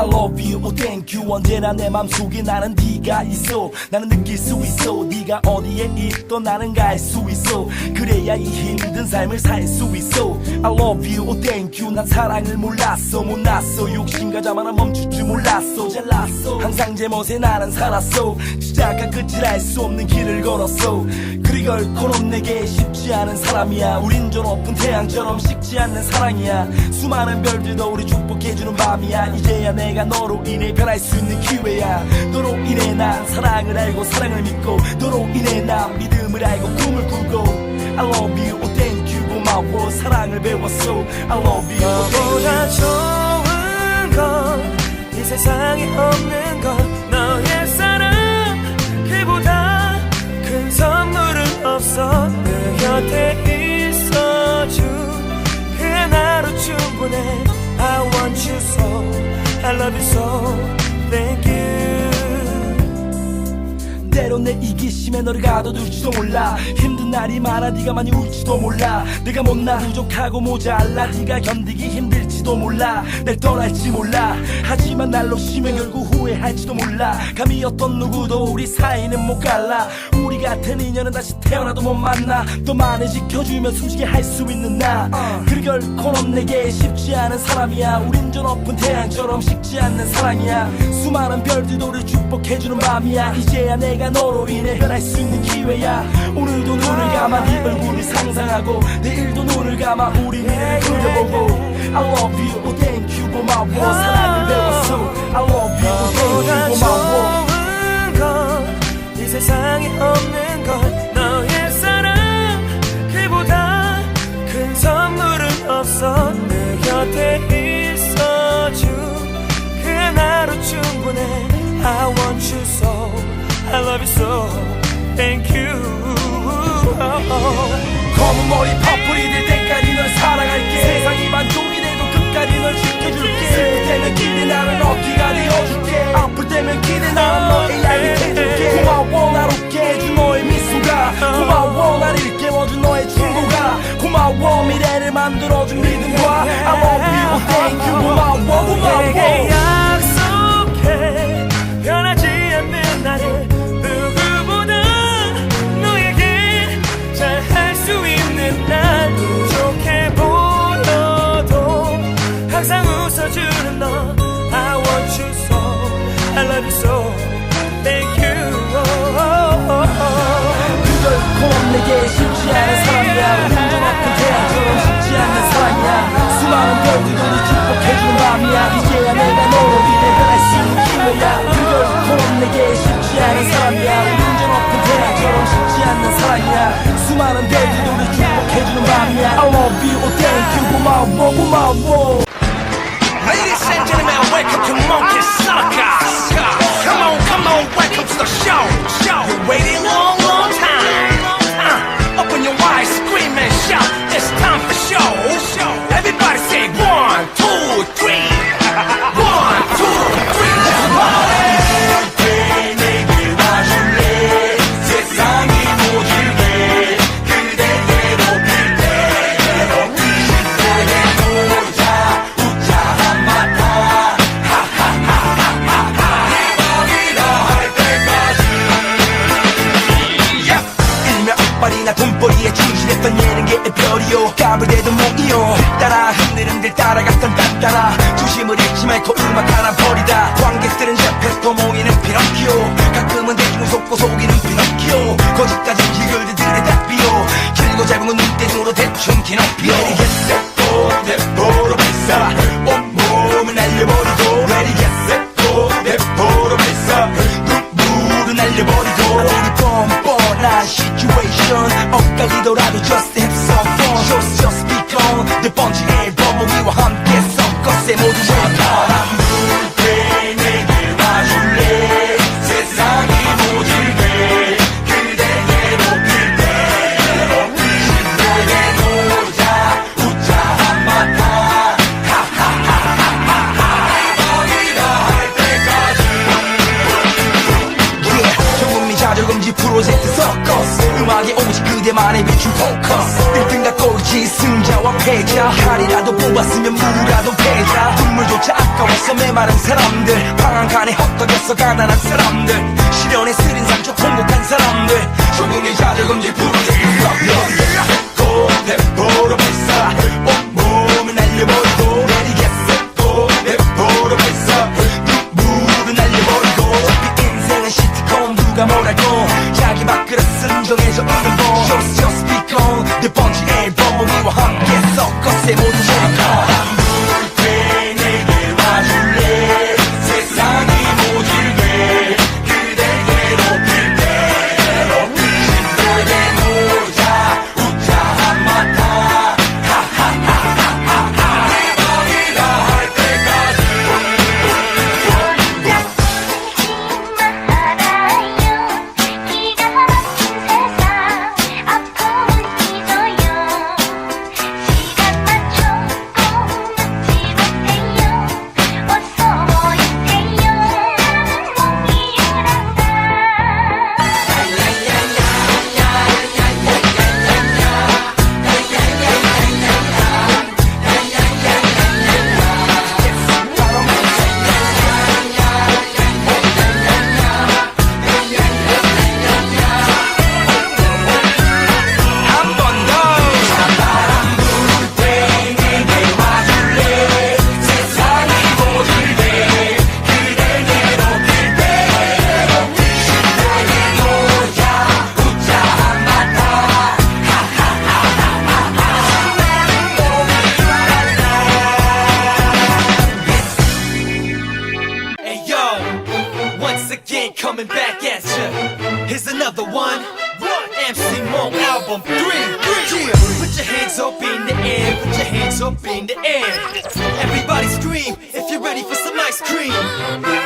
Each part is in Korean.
I love you, oh thank you. 언제나 내 맘속에 나는 네가 있어. 나는 느낄 수 있어. 네가 어디에 있던 나는 갈 수 있어. 그래야 이 힘든 삶을 살 수 있어. I love you, oh thank you. 난 사랑을 몰랐어 못났어. 욕심과 자만은 멈출 줄 몰랐어. 잘났어. 항상 제 멋에 나는 살았어. 시작과 끝을 알 수 없는 길을 걸었어. 그리 결코 내게 쉽지 않은 사람이야. 우린 저 높은 태양처럼 식지 않는 사랑이야. 수많은 별들도 우리 축복해주는 밤이야. 이제야 내가 너로 인해 변할 수 있는 기회야. 너로 인해 난 사랑을 알고 사랑을 믿고 너로 인해 난 믿음을 알고 꿈을 꾸고. I love you, oh thank you 고마워 사랑을 배웠어. I love you, oh thank you. 좋은 건 이 세상에 없는 건 너의 사랑. 그보다 큰 선물은 없어. 내 곁에 내 이기심에 너를 가둬둘지도 몰라. 힘든 날이 많아 네가 많이 울지도 몰라. 내가 못나 부족하고 모자라. 네가 견디기 힘들지도 몰라. 날 떠날지 몰라. 하지만 날 놓치면 결국 후회할지도 몰라. 감히 어떤 누구도 우리 사이는 못 갈라. 우리 같은 인연은 다시 태어나도 못 만나. 또 많이 지켜주면 숨쉬게 할 수 있는 나. 그리 결코 넌 내게 쉽지 않은 사람이야. 우린 저 높은 태양처럼 식지 않는 사랑이야. 수많은 별들도 우리 축복해주는 밤이야. 이제야 내가 너로 인해 변할 수 있는 기회야. 오늘도 눈을 감아 네 얼굴을 상상하고 내일도 눈을 감아 우리 미래를 그려보고 I love you, oh thank you 고마워 사랑을 배웠어 I love you, oh 너보다 thank you 고마워 좋은 건이 세상에 없는 건 너의 사랑 그보다 큰 선물은 없어 내 곁에 있어준 그 하나로 충분해 I want you so I love you so Thank you 검은 머리 퍼플 기 Ladies and gentlemen, welcome to Monkey 나 돈벌이에 진실했던 예능계의 별이요. 까불대도 목이요. 따라 흔들흔들 따라갔던 딴따라. 중심을 잃지 말고 음악 하나 버리다. 관객들은 옆에서 모이는 피노키오. 가끔은 대충 속고 속이는 피노키오. 거짓까지 기글들의 답비요 길고 짧은 건 눈대중으로 대충 키노피오 프로젝트 서커스. 음악에 오직 그대만의 비춘 포커스. 1등과 꼴찌 승자와 패자. 칼이라도 뽑았으면 무라도 패자. 눈물 눈물조차 아까웠어 메마른 사람들. 방한 칸에 헛떡였어 가난한 사람들. 시련에 쓰린 상처 통곡한 사람들. 조용히 자존감지 부르짖고 대포로 발사 coming back at ya. Here's another one. MC Monk album three. Yeah. Put your hands up in the air. Put your hands up in the air. Everybody scream if you're ready for some ice cream.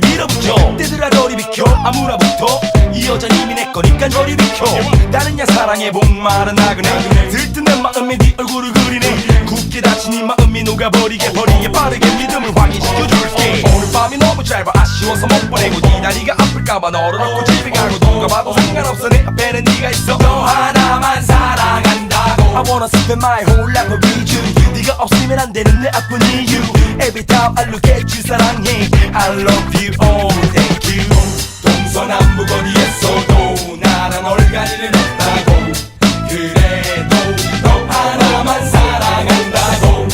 뜨겁게 밀어붙여. 뜨들아 저리 비켜. 아무나부터. 이 여잔 이미 내 거니까 저리 비켜. 다른 야 사랑에 목마른 나그네 내 마음에 네 얼굴을 그리네. 굳게 닫힌 이 마음이 녹아버리게 버리게 빠르게 믿음을 확인시켜줄게. 오늘 밤이 너무 짧아. 아쉬워서 못 보내고 네 다리가 아플까봐 너를 얻고 집에 가고 누가 봐도 상관없어. 내 앞에는 네가 있어. 너 하나만 사랑한다고. I wanna spend my whole life with you 네가 없으면 안 되는 내 아픈 이유. Every time I look at you 사랑해. I love you oh thank you. 동서남북 어디에서도 나란 얼간이는 없다고. 그래도 너 하나만 사랑한다고.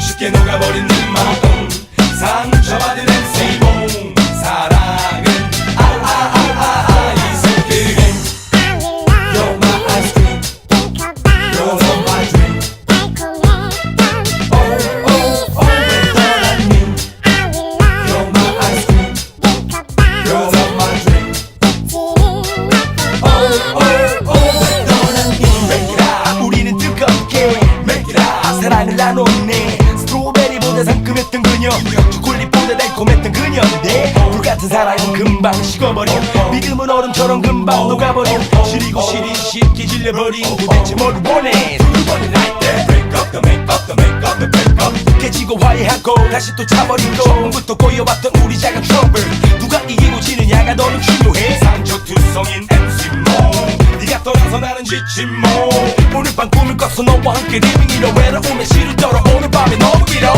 쉽게 녹아버린 네 마음 그녀 초콜릿보다 달콤했던 그녀인데 불같은 사랑은 금방 식어버려 믿음은 얼음처럼 금방 녹아버려 시리고 시린 쉽게 질려버린 도대체 뭘 원해 두번을 할때 Break up the make up the make 깨지고 화해하고 다시 또 차버리고 처음부터 꼬여왔던 우리 작은 트러블 누가 이기고 지느냐가 너는 중요해 상처투성인 MC모 네가 떠나서 나는 지친 모 오늘 밤 꿈을 꿨어 너와 함께 리빙이라 외로움에 시를 떨어 오늘 밤이 너무 길어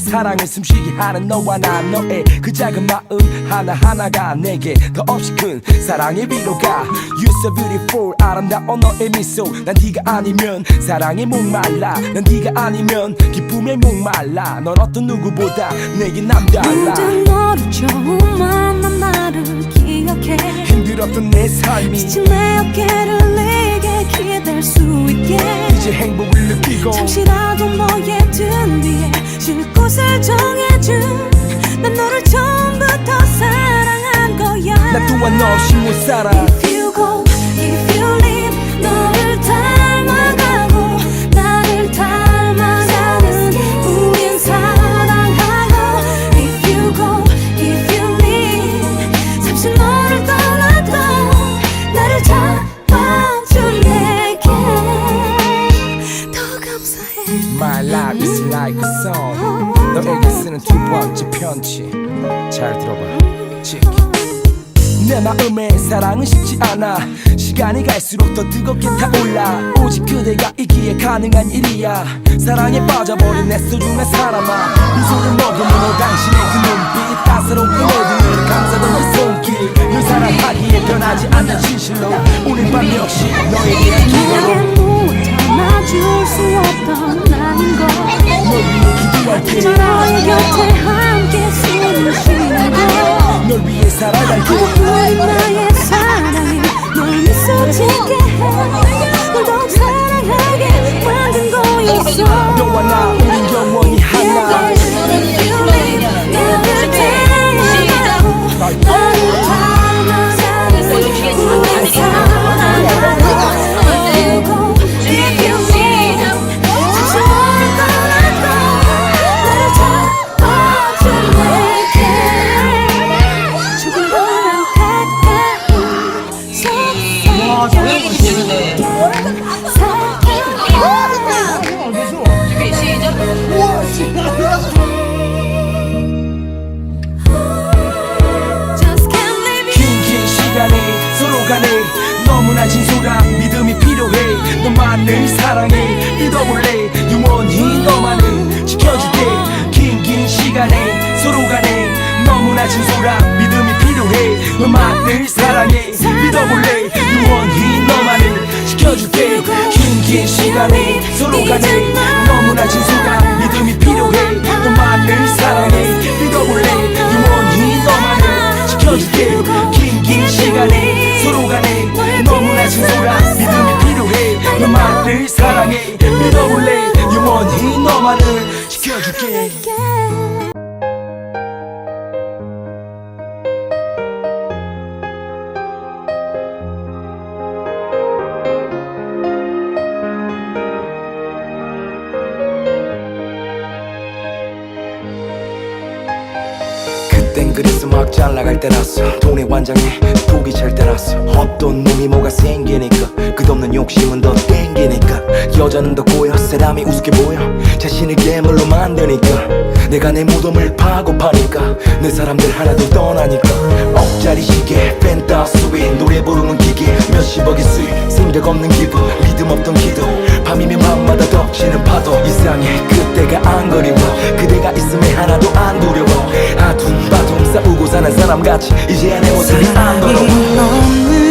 사랑을 숨쉬게 하는 너와 나 너의 그 작은 마음 하나하나가 내게 더 없이 큰 사랑의 위로가 You so beautiful 아름다운 너의 미소. 난 네가 아니면 사랑에 목말라. 난 네가 아니면 기쁨에 목말라. 넌 어떤 누구보다 내게 남달라. 너를 처음 만난 나를 기억해? 힘들었던 내 삶이 지친 내 어깨를 내게 기댈 수 있게. 이제 행복을 느끼고 잠시라도 너의 등 뒤에 쉴 곳을 정해준 난 너를 처음부터 사랑한 거야. 나 또한 너 없이 못 살아 너에게 쓰는 두 번째 편지. 잘 들어봐. 치. 내 마음에 사랑은 식지 않아. 시간이 갈수록 더 뜨겁게 타올라. 오직 그대가 있기에 가능한 일이야. 사랑에 빠져버린 내 소중한 사람아. 미소를 머금은 당신의 그 눈빛. 따스러운 그 내눈을 감싸던 그 손길. 늘 사랑하기에 변하지 않는 진실로. 오늘 밤 역시 너에 대한 기도로. 못 담아줄 수 없던 나는 걸 곁에 시간에 서로 간에 너무나 진솔한 믿음이 필요해. 너만을 사랑해. 믿어볼래? 영원히 너만을 지켜줄게. 긴긴 시간에 서로 간에 너무나 진솔한 믿음이 필요해. 너만을 사랑해. 믿어볼래? 영원히 너만을 지켜줄게 막 잘 나갈 때라서 돈의 완장에 독이 찰 때라서 어떤 놈이 뭐가 생기니까 끝없는 욕심은 더 땡기니까 여자는 더 고여 사람이 우습게 보여 자신을 괴물로 만드니까 내가 내 무덤을 파고 파니까 내 사람들 하나도 떠나니까 억짜리 시계 펜타스위 노래 부르는 기계 몇십억의 수익 생각 없는 기분 믿음 없던 기도 밤이면 밤마다 덮치는 파도. 이상해. 그때가 안 그리워. 그대가 있음에 하나도 안 두려워. 아둥바둥 싸우고 사는 사람같이 이제야 내 모습이 안 더러워